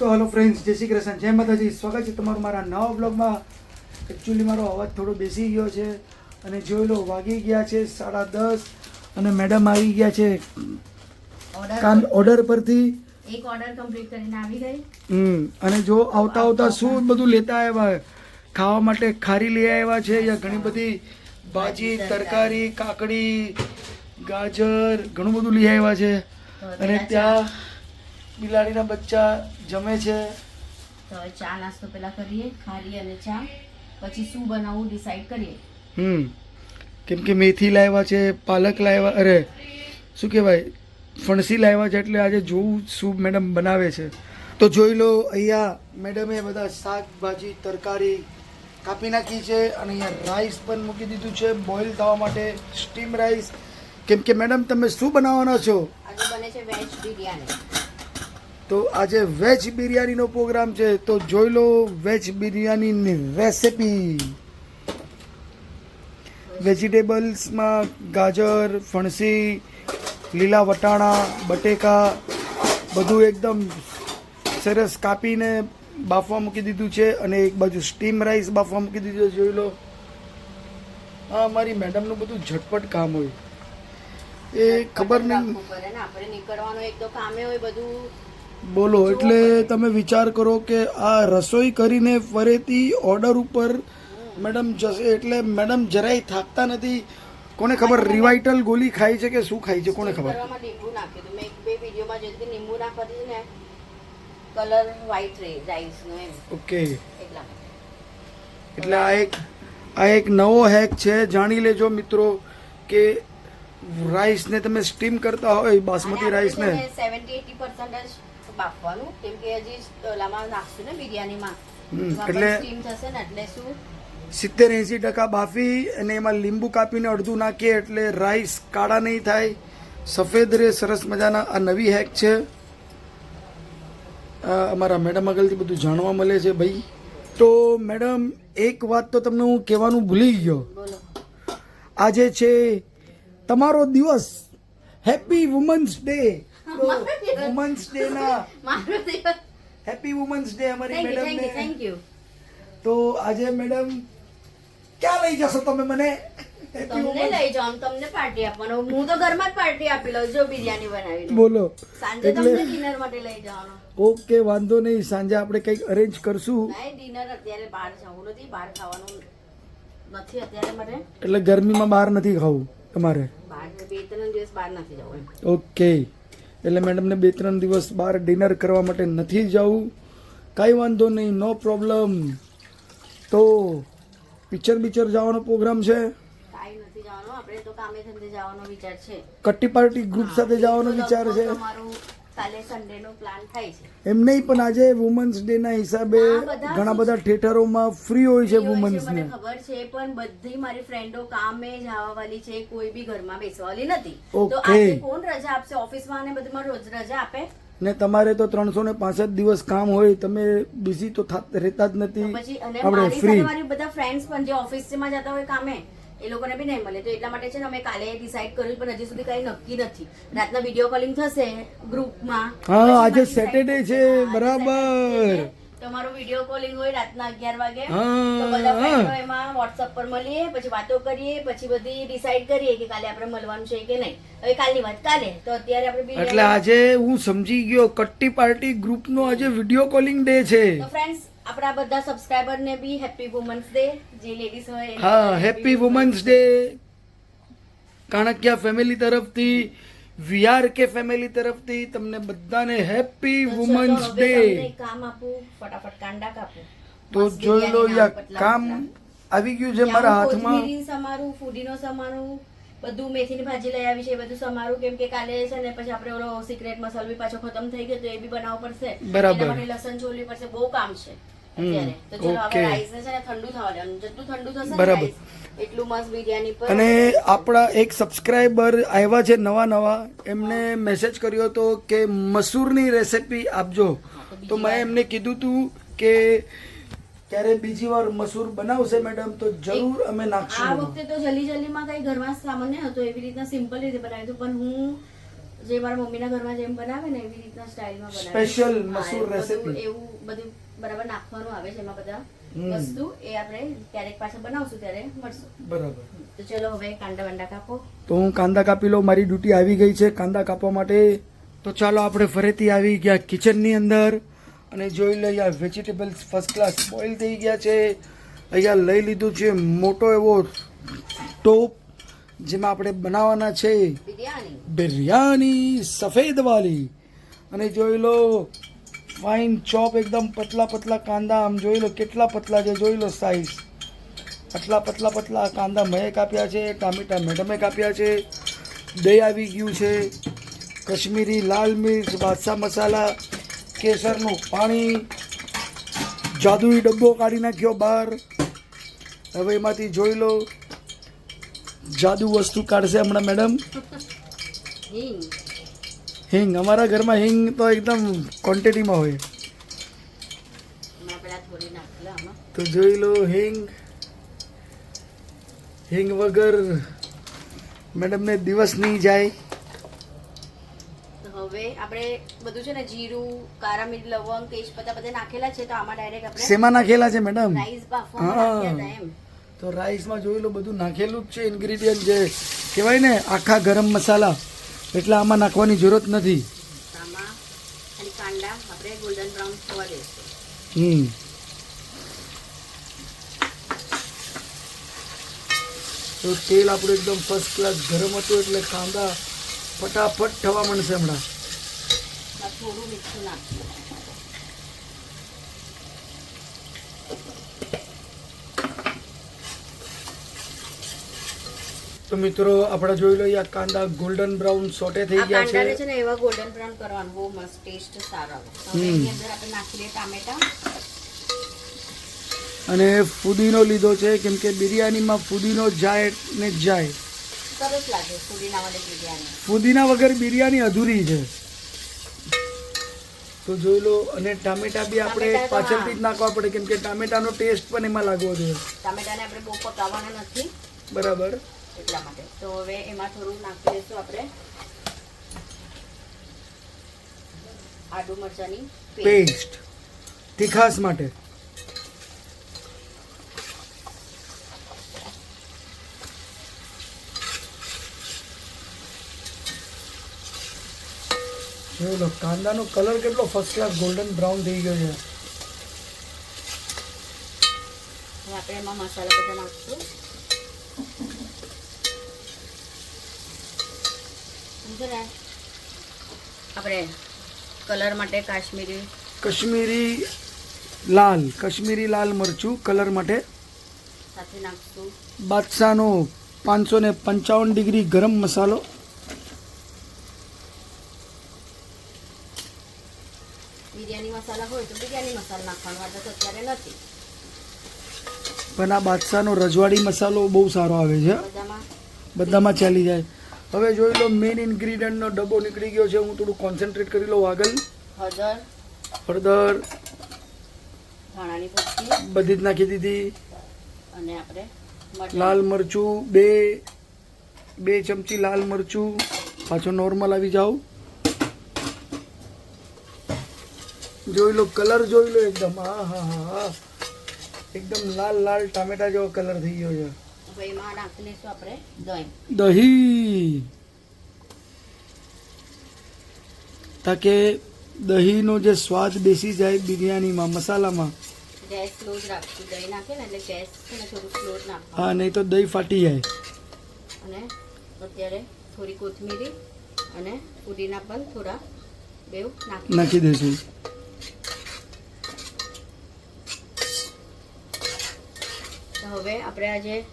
તો hello friends જય શ્રી કૃષ્ણ જય માતાજી સ્વાગત છે તમારું મારા નવા બ્લોગમાં એકચ્યુઅલી મારો અવાજ થોડો બેસી ગયો છે અને જોઈ લો વાગી ગયા છે સાડા દસ અને મેડમ આવી ગયા છે કાલ ઓર્ડર પરથી. એક ઓર્ડર કમ્પ્લીટ કરીને આવી ગઈ. હમ અને જો આવતા આવતા શું બધું લેતા આવ્યા? ખાવા માટે ખારી લઈ આવ્યા છે યા ઘણી બધી ભાજી તરકારી. કાકડી ગાજર ઘણું બધું લઈ આવ્યા છે. અને ત્યાં બિલાડીના બચ્ચા જમે છે. તો ચા નાસ્તો પહેલા કરીએ ખારી અને ચા. પછી શું બનાવવું ડિસાઈડ કરીએ. હમ. કેમ કે મેથી લાવ્યા છે પાલક લાવ્યા અરે શું કહેવાય ફણસી લાવ્યા છે એટલે આજે જોવું શું મેડમ બનાવે છે. તો જોઈ લો અહીંયા મેડમે બધા શાકભાજી તરકારી કાપી નાખી છે અને અહીંયા રાઈસ પણ મૂકી દીધું છે બોઇલ થવા માટે સ્ટીમ રાઈસ કેમ કે મેડમ તમે શું બનાવવાના છો? આજે બને છે વેજ બિરયાની તો આજે વેજ બિરયાનીનો પ્રોગ્રામ છે, તો જોઈ લો વેજ બિરયાનીની રેસિપી. વેજીટેબલ્સમાં ગાજર, ફણસી, લીલા વટાણા, બટેકા, બધું એકદમ સરસ કાપીને બાફવા મૂકી દીધું છે અને એક બાજુ સ્ટીમ રાઈસ બાફવા મૂકી દીધું જોઈ લો. હા મારી મેડમનું બધું ઝટપટ કામ હોય. એ ખબર નહીં. આપણે નીકળવાનું એક તો કામે હોય બધું. બોલો એટલે તમે વિચાર કરો કે આ રસોઈ કરીને ફરીથી ઓર્ડર ઉપર મેડમ જશે એટલે મેડમ જરાય થાકતા નથી. કોને ખબર રિવાઇટલ ગોલી ખાય છે કે શું ખાય છે કોને ખબર? ઓકે. એટલે આ એક આ એક નવો હેક છે. જાણી લેજો મિત્રો કે રાઈસને તમે સ્ટીમ કરતા હોય બાસમતી રાઈસને સેવન્ટી એટી પર્સન્ટ બાફવાનું કેમ કે હજી તલામાં નાખશું ને બિરયાનીમાં. એટલે- સ્ટીમ થશે ને એટલે શું? સિત્તેર એંસી ટકા બાફી અને એમાં લીંબુ કાપીને અડધું નાખીએ એટલે રાઈસ કાળા નહીં થાય. સફેદ રહે સરસ મજાના. આ નવી હેક છે. અમારા મેડમ આગળથી બધું જાણવા મળે છે ભાઈ. તો મેડમ એક વાત તો તમને હું કહેવાનું ભૂલી ગયો. આજે છે તમારો દિવસ. હેપી વુમન્સ ડે તો વુમન્સ ડે ના મારો હેપી વુમન્સ ડે અમારી મેડમ ને થેન્ક યુ તો આજે મેડમ ક્યાં લઈ જશો તમે મને? તમને લઈ જાઉં તમને પાર્ટી આપવાનો. હું તો ઘરમાં જ પાર્ટી આપી લઉં જો બિરયાની બનાવી બોલો. સાંજે તમને ડિનર માટે લઈ જવાનો. ઓકે વાંધો નહીં. સાંજે આપણે કંઈક અરેન્જ કરશું. નહીં ડિનર અત્યારે બહાર જવું નથી. બહાર ખાવાનું નથી અત્યારે મને. એટલે ગરમીમાં બહાર નથી ખાવું તમારે? બહાર બે ત્રણ દિવસ બહાર નથી જવું ઓકે. એટલે મેડમને બે ત્રણ દિવસ બહાર ડિનર કરવા માટે નથી જવું. કાંઈ વાંધો નહીં નો પ્રોબ્લેમ. તો પિક્ચર બિક્ચર જવાનો પ્રોગ્રામ છે? કટ્ટી પાર્ટી ગ્રુપ સાથે જવાનો વિચાર છે? કાલે સન્ડે નો પ્લાન થાય છે. એમ નહીં પણ આજે વુમન્સ ડે ના હિસાબે ઘણા બધા થિયેટરોમાં ફ્રી હોય છે વુમન્સ ને. ખબર છે પણ બધી મારી ફ્રેન્ડો કામે જવા વાલી છે કોઈ બી ઘરમાં બેસવાલી નથી. તો આજે કોણ રજા આપશે? ઓફિસમાં અને બધું રોજ રજા આપે? ને તમારે તો ત્રણસો ને પાસઠ દિવસ કામ હોય તમે બિઝી તો રહેતા જ નથી. પછી અને આપણે ફ્રી મારી બધા ફ્રેન્ડ્સ પણ જે ઓફિસમાં જતા હોય કામે એ લોકોને બી નહીં મળે. તો એટલા માટે છે ને અમે કાલે ડિસાઈડ કર્યું પણ હજી સુધી કઈ નક્કી નથી. રાતના વીડિયો કોલિંગ થશે ગ્રુપમાં હા, આજે સેટરડે છે, બરાબર. તમારો વીડિયો કોલિંગ હોય રાતના અગિયાર વાગે. તો બધા ફ્રેન્ડો એમાં વોટ્સઅપ પર મળીએ પછી વાતો કરીએ પછી બધી ડિસાઈડ કરીએ કે કાલે આપણે મળવાનું છે કે નહીં. હવે કાલની વાત કાલે. તો અત્યારે આપણે એટલે આજે હું સમજી ગયો કટ્ટી પાર્ટી ગ્રુપનો આજે વીડિયો કોલિંગ ડે છે. તો ફ્રેન્ડ્સ આપણા બધા સબસ્ક્રાઇબર ને બી હેપી વુમન્સ ડે જે લેડીઝ હોય હા હેપી વુમન્સ ડે કાણક્યા ફેમિલી તરફથી વીઆર કે ફેમિલી તરફથી તમને બધાને હેપી વુમન્સ ડે કામ આપું ફટાફટ કાંડા કાપું. તો જોઈ લો કામ આવી ગયું છે મારા હાથમાં. સમારું ફૂડીનો સમારું બધું મેથીની ભાજી લઈ આવી છે બધું સમારું કેમ કે કાલે છે ને પછી આપણે ઓલો સિક્રેટ મસાલો બી પાછો ખતમ થઈ ગયો તો એ બી બનાવવો પડશે. બરાબર. લસણ છોલવી પડશે બહુ કામ છે. ઓકે. બરાબર. અને આપણા એક સબસ્ક્રાઈબર આવ્યા છે નવા નવા. એમને મેસેજ કર્યો હતો કે મસૂરની રેસિપી આપજો. તો મેં એમને કીધું હતું કે ક્યારે બીજી વાર મસૂર બનાવશે મેડમ તો જરૂર અમે આ વખતે તો જલ્દી જલ્દીમાં કઈ ઘરમાં સામાન્ય હતો એવી રીતના સિમ્પલ રીતે બનાવ્યું હતું. પણ હું જે મારા મમ્મીના ઘરમાં જેમ બનાવે ને એવી રીતના સ્ટાઇલમાં બનાવે. સ્પેશિયલ મસૂર રેસિપી એવું બધું બરાબર નાખવાનું આવે છે એમાં બધા. વસ્તુ. એ આપણે ક્યારેક પાછા બનાવશું ત્યારે મળશું. બરાબર. તો ચલો હવે કાંડા વાંડા કાપો. તો હું કાંદા કાપી લઉં મારી ડ્યુટી આવી ગઈ છે કાંદા કાપવા માટે. તો ચાલો આપણે ફરીથી આવી ગયા કિચનની અંદર. અને જોઈ લઈએ આ વેજીટેબલ્સ ફર્સ્ટ ક્લાસ બોઇલ થઈ ગયા છે. અહીંયા લઈ લીધું છે મોટો એવો ટોપ. જેમાં આપણે બનાવવાના છે બિરયાની સફેદવાળી અને જોઈ લો ફાઇન ચોપ એકદમ પતલા પતલા કાંદા, આમ જોઈ લો કેટલા પતલા છે, જોઈ લો સાઈઝ આટલા પતલા પતલા કાંદા મેં કાપ્યા છે, ટામેટા મેડમે કાપ્યા છે. દહીં આવી ગયું છે. કશ્મીરી લાલ મિર્ચ, બાદશાહ મસાલા, કેસરનું પાણી, જાદુઈ ડબ્બો કાઢી નાખ્યો બહાર. હવે એમાંથી જોઈ લો જાદુ વસ્તુ કાઢશે હમણાં મેડમ? હિંગ. અમારા ઘરમાં હિંગ તો એકદમ ક્વોન્ટિટીમાં હોય. તો જોઈ લો હિંગ. હિંગ વગર મેડમને દિવસ નહીં જાય. હવે આપણે બધું છે ને જીરું કારા મિરી લવંગ તેજપત્તા બધા નાખેલા છે તો આમાં ડાયરેક્ટ આપણે શેમાં નાખેલા છે મેડમ? રાઈસ બાફવા નાખ્યા હતા એમ. તો રાઈસમાં જોઈ લો બધું નાખેલું જ છે ઇન્ગ્રીડિયન્ટ જે કહેવાય ને આખા ગરમ મસાલા. એટલે આમાં નાખવાની જરૂરત નથી. હમ. તો તેલ આપણું એકદમ ફર્સ્ટ ક્લાસ ગરમ હતું એટલે કાંદા ફટાફટ થવા માંડશે હમણાં. થોડું મીઠું નાખીએ. તો મિત્રો આપણે જોઈ લઈએ આ કાંદા ગોલ્ડન બ્રાઉન સોટે થઈ ગયા છે છે. છે ને એવા ગોલ્ડન બ્રાઉન કરવાનું બહુ મસ્ત ટેસ્ટ સારો આવે. હવે એની અંદર આપણે નાખી દઈએ ટામેટા. અને ફુદીનો લીધો છે કેમ કે બિરયાનીમાં ફુદીનો જાય ને જાય. સરસ લાગે ફુદીના વાળી બિરયાની. ફુદીના વગર બિરયાની અધૂરી છે. તો જોઈ લો અને ટામેટા બી આપણે પાછળથી જ નાખવા પડે કેમ કે ટામેટાનો ટેસ્ટ પણ એમાં લાગવો જોઈએ. ટામેટાને આપણે બહુ પકાવવાના નથી. બરાબર. એટલા માટે. તો હવે એમાં થોડું નાખી દઈશું આપણે આદુ મરચાની પેસ્ટ તીખાસ માટે. જોઈ લો કાંદાનો કલર કેટલો ફર્સ્ટ ક્લાસ ગોલ્ડન બ્રાઉન થઈ ગયો છે. આપણે એમાં મસાલા બધા નાખશું સમજો ને આપણે કલર માટે કાશ્મીરી. કાશ્મીરી લાલ કાશ્મીરી લાલ મરચું કલર માટે. સાથે નાખશું. બાદશાહનો પાંચસો ને પંચાવન ડિગ્રી ગરમ મસાલો. બિરયાની મસાલા હોય તો બિરયાની મસાલો નાખવાનો આ તો અત્યારે નથી. પણ આ બાદશાહનો રજવાડી મસાલો બહુ સારો આવે છે. બધામાં? બધામાં ચાલી જાય. હવે જોઈ લો મેઇન ઇન્ગ્રીડિયન્ટનો ડબ્બો નીકળી ગયો છે. હું થોડું કોન્સન્ટ્રેટ કરી લઉં આગળ. હળદર. હળદર. ધાણાની ભૂકી બધી જ નાખી દીધી. અને આપણે લાલ મરચું બે બે ચમચી લાલ મરચું. પાછો નોર્મલ આવી જાઓ. જોઈ લો કલર જોઈ લો એકદમ. હા હા હા હા એકદમ લાલ લાલ ટામેટા જેવો કલર થઈ ગયો છે. હવે એમાં નાખી લઈશું આપણે દહીં. દહીં. તાકે દહીંનો જે સ્વાદ બેસી જાય બિરયાનીમાં મસાલામાં. ગેસ સ્લો જ રાખશું દહીં ને એટલે ગેસ છે ને થોડું સ્લો જ નાખવાનું. હા નહીં તો દહીં ફાટી જાય. અને અત્યારે થોડી કોથમીરી અને પુદીના પણ થોડા બેવ નાખી નાખી દઈશું. તો હવે આપણે આ જે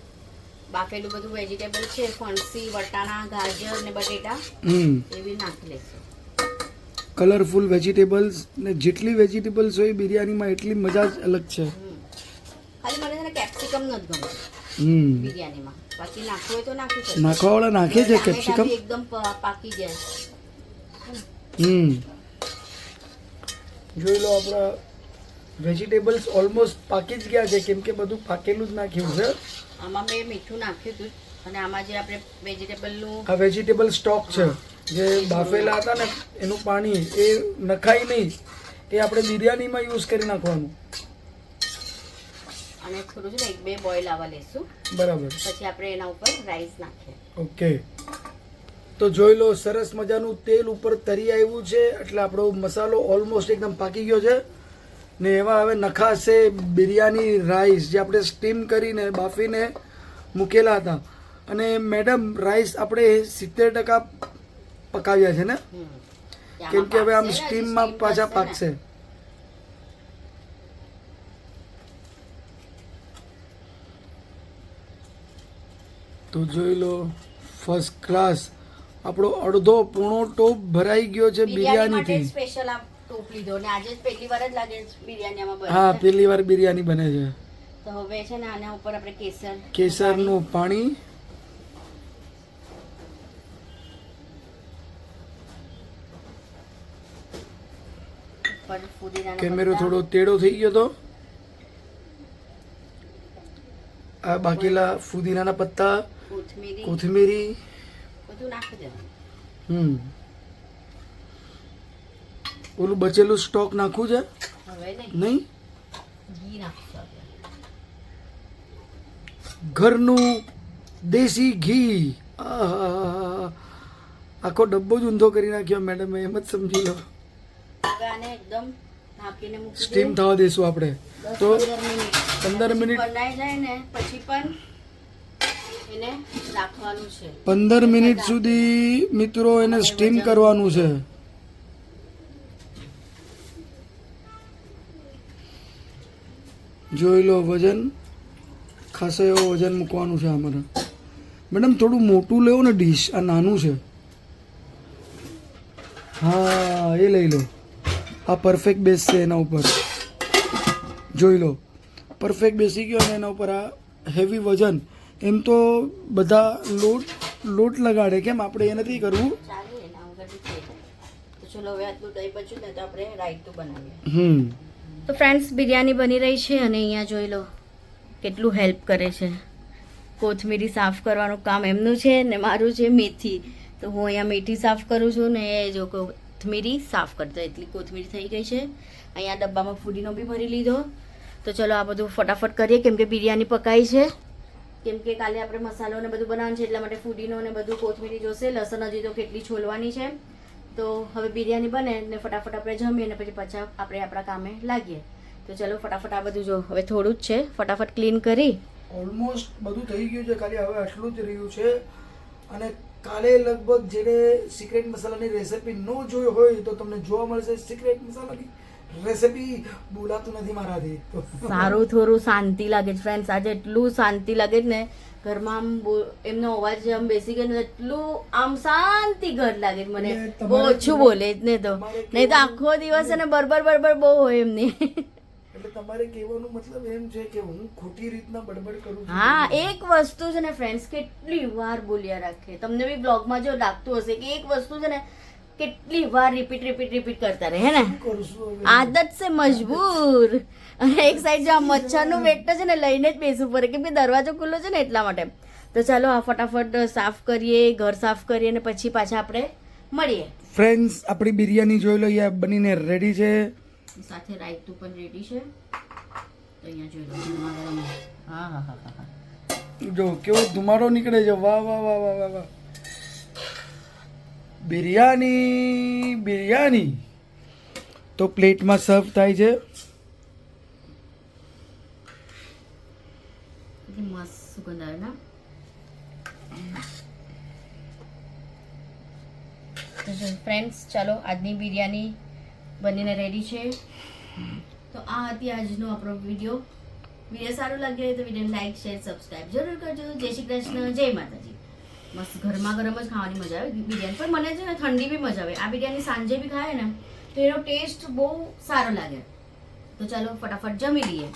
બાફેલું બધું વેજીટેબલ છે ફણસી વટાણા ગાજર ને બટેટા એવી નાખી લઈશું. કલરફુલ વેજીટેબલ્સ ને જેટલી વેજીટેબલ્સ હોય બિરયાનીમાં એટલી મજા જ અલગ છે. હમ. ખાલી મને છે ને કેપ્સિકમ નથી ગમતું હમ. બિરયાનીમાં. બાકી નાખવું હોય તો નાખી શકો. નાખવાવાળા નાખે છે કેપ્સિકમ એકદમ પાકી જાય. હમ. જોઈ લો આપણા વેજીટેબલ્સ ઓલમોસ્ટ પાકી જ ગયા છે. કેમ કે બધું પાકેલું જ નાખ્યું છે. આમાં મેં મીઠું નાખ્યું હતું અને આમાં જે આપણે વેજીટેબલનું આ વેજીટેબલ સ્ટોક છે જે બાફેલા હતા ને એનું પાણી એ નખાય નહીં. એ આપણે બિરયાનીમાં યુઝ કરી નાખવાનું. અને થોડું છે ને એક બે બોઇલ આવવા લેશું. બરાબર. પછી આપણે એના ઉપર રાઈસ નાખીએ. ઓકે તો જોઈ લો સરસ મજાનું તેલ ઉપર તરી આવ્યું છે એટલે આપણો મસાલો ઓલમોસ્ટ એકદમ પાકી ગયો છે. ને એવા હવે નખાશે બિરયાની રાઈસ જે આપણે સ્ટીમ કરીને બાફીને મૂકેલા હતા. અને મેડમ રાઈસ આપણે સિત્તેર ટકા પકાવ્યા છે ને? કેમ કે હવે આમ સ્ટીમમાં પાછા પાકશે તો જોઈ લો ફર્સ્ટ ક્લાસ આપણો અડધો પૂણો ટોપ ભરાઈ ગયો છે બિરયાની બિરયાનીથી. સ્પેશિયલ ટોપ લીધો ને આજે પહેલી વાર જ લાગે બિરયાનીમાં બને હા પહેલી વાર બિરયાની બને છે. તો હવે છે ને આના ઉપર આપણે કેસર કેસરનું પાણી. કેમેરો થોડો તેડો થઈ ગયો તો. આ બાકીલા ફુદીનાના પત્તા કોથમીરી. કોથમીરી. બધું નાખી દેવાનું. હમ. ઓલું બચેલું સ્ટોક નાખવું છે? નહીં. ઘરનું દેશી ઘી. આખો ડબ્બો જ ઊંધો કરી નાખ્યો મેડમ એમ જ સમજી લો. સ્ટીમ થવા દેશું આપણે. તો પંદર મિનિટ. પછી પણ પંદર મિનિટ સુધી મિત્રો એને સ્ટીમ કરવાનું છે. જોઈ લો વજન. ખાસો એવો વજન મૂકવાનું છે અમારે. મેડમ થોડું મોટું લેવો ને ડીશ. આ નાનું છે. હા એ લઈ લો. આ પરફેક્ટ બેસશે એના ઉપર. જોઈ લો. પરફેક્ટ બેસી ગયો અને એના ઉપર આ હેવી વજન. એમ તો બધા લોટ લોટ લગાડે. કેમ? આપણે એ નથી કરવું. ચાલે એના વગર બી થઈ જાય. તો ચલો હવે આટલું દહીં બચ્યું ને તો આપણે રાયતું બનાવીએ. હમ. તો ફ્રેન્ડ્સ બિરયાની બની રહી છે અને અહીંયા જોઈ લો, કેટલું હેલ્પ કરે છે. કોથમીરી સાફ કરવાનું કામ એમનું છે ને મારું છે મેથી. તો હું અહીંયા મેથી સાફ કરું છું ને એ જો કોથમીરી સાફ કરતો એટલી કોથમીરી થઈ ગઈ છે. અહીંયા ડબ્બામાં ફૂડીનો બી ભરી લીધો. તો ચલો આ બધું ફટાફટ કરીએ, કેમ કે બિરયાની પકાઈ છે. કેમ કે કાલે આપણે મસાલો ને બધું બનાવવાનું છે, એટલા માટે ફૂડીનો ને બધું કોથમીરી જોશે, લસણ હજી તો કેટલી છોલવાની છે. તો હવે બિરયાની બને ને ફટાફટ આપણે જમીએ ને પછી પાછા આપણે આપણા કામે લાગીએ. તો ચલો ફટાફટ આ બધું જો હવે થોડું જ છે. ફટાફટ ક્લીન કરી. ઓલમોસ્ટ બધું થઈ ગયું છે. ખાલી હવે આટલું જ રહ્યું છે. અને કાલે લગભગ જેને સિક્રેટ મસાલાની રેસિપી ન જોઈ હોય તો તમને જોવા મળશે સિક્રેટ મસાલાની રેસિપી બોલાતું નથી મારાથી. સારું થોડું શાંતિ લાગે છે ફ્રેન્ડ્સ આજે એટલું શાંતિ લાગે છે ને ઘરમાં આમ એમનો અવાજ આમ બેસી ગયો એટલું આમ શાંતિ ઘર લાગે છે મને. બહુ ઓછું બોલે જ ને તો. નહીં તો આખો દિવસ એને બરબર બરબર બહુ હોય એમની. એટલે તમારે કહેવાનું મતલબ એમ છે કે હું ખોટી રીતના બડબડ કરું હા એક વસ્તુ છે ને ફ્રેન્ડ્સ કેટલી વાર બોલ્યા રાખે. તમને બી બ્લોગમાં જો લાગતું હશે કે એક વસ્તુ છે ને કેટલી વાર રિપીટ રિપીટ રિપીટ કરતા રહે હે ને? આદત છે મજબૂર. અને એક સાઈડ જો આ મચ્છરનું વેટ છે ને લઈને જ બેસવું પડે કેમ કે દરવાજો ખુલ્લો છે ને એટલા માટે. તો ચાલો આ ફટાફટ સાફ કરીએ ઘર સાફ કરીએ અને પછી પાછા આપણે મળીએ. ફ્રેન્ડ્સ આપણી બિરયાની જોઈ લો અહીંયા બનીને રેડી છે. સાથે રાયતું પણ રેડી છે? તો અહીંયા જોઈ લો હા હા હા હા જો કેવો ધુમાડો નીકળે છે. વાહ વાહ વાહ વાહ વાહ. બિરયાની બિરયાની. તો પ્લેટમાં સર્વ થાય છે. ફ્રેન્ડ્સ ચાલો આજની બિરયાની બનીને રેડી છે. તો આ હતી આજનો આપણો વીડિયો વીડિયો સારો લાગ્યો હોય તો વીડિયો લાઈક શેર સબસ્ક્રાઈબ જરૂર કરજો. જય શ્રી કૃષ્ણ. જય માતાજી. મસ્ત ગરમા ગરમ જ ખાવાની મજા આવે બિરયાની. પણ મને છે ને ઠંડી બી મજા આવે. આ બિરયાની સાંજે બી ખાય ને તો એનો ટેસ્ટ બહુ સારો લાગે. તો ચાલો ફટાફટ જમી લઈએ.